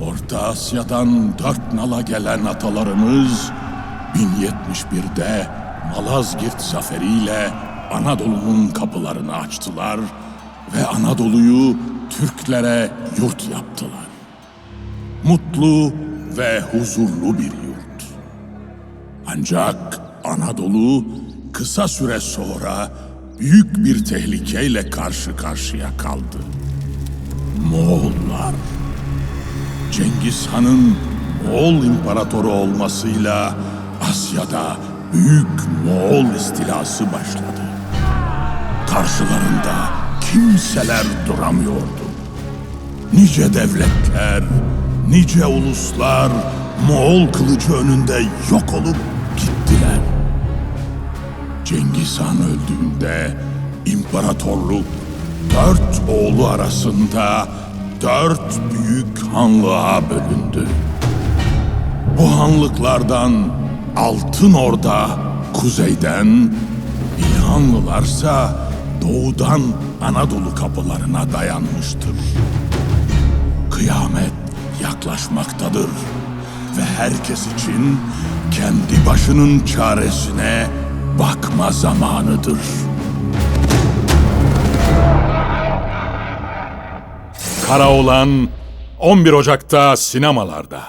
Orta Asya'dan dört nala gelen atalarımız 1071'de Malazgirt zaferiyle Anadolu'nun kapılarını açtılar ve Anadolu'yu Türklere yurt yaptılar. Mutlu ve huzurlu bir yurt. Ancak Anadolu kısa süre sonra büyük bir tehlikeyle karşı karşıya kaldı. Moğollar. Cengiz Han'ın Moğol imparatoru olmasıyla Asya'da büyük Moğol istilası başladı. Karşılarında kimseler duramıyordu. Nice devletler, nice uluslar Moğol kılıcı önünde yok olup gittiler. Cengiz Han öldüğünde imparatorluk dört oğlu arasında dört büyük hanlığa bölündü. Bu hanlıklardan Altın Orda kuzeyden, İlhanlılarsa doğudan Anadolu kapılarına dayanmıştır. Kıyamet yaklaşmaktadır ve herkes için kendi başının çaresine bakma zamanıdır. Karaoğlan 11 Ocak'ta sinemalarda.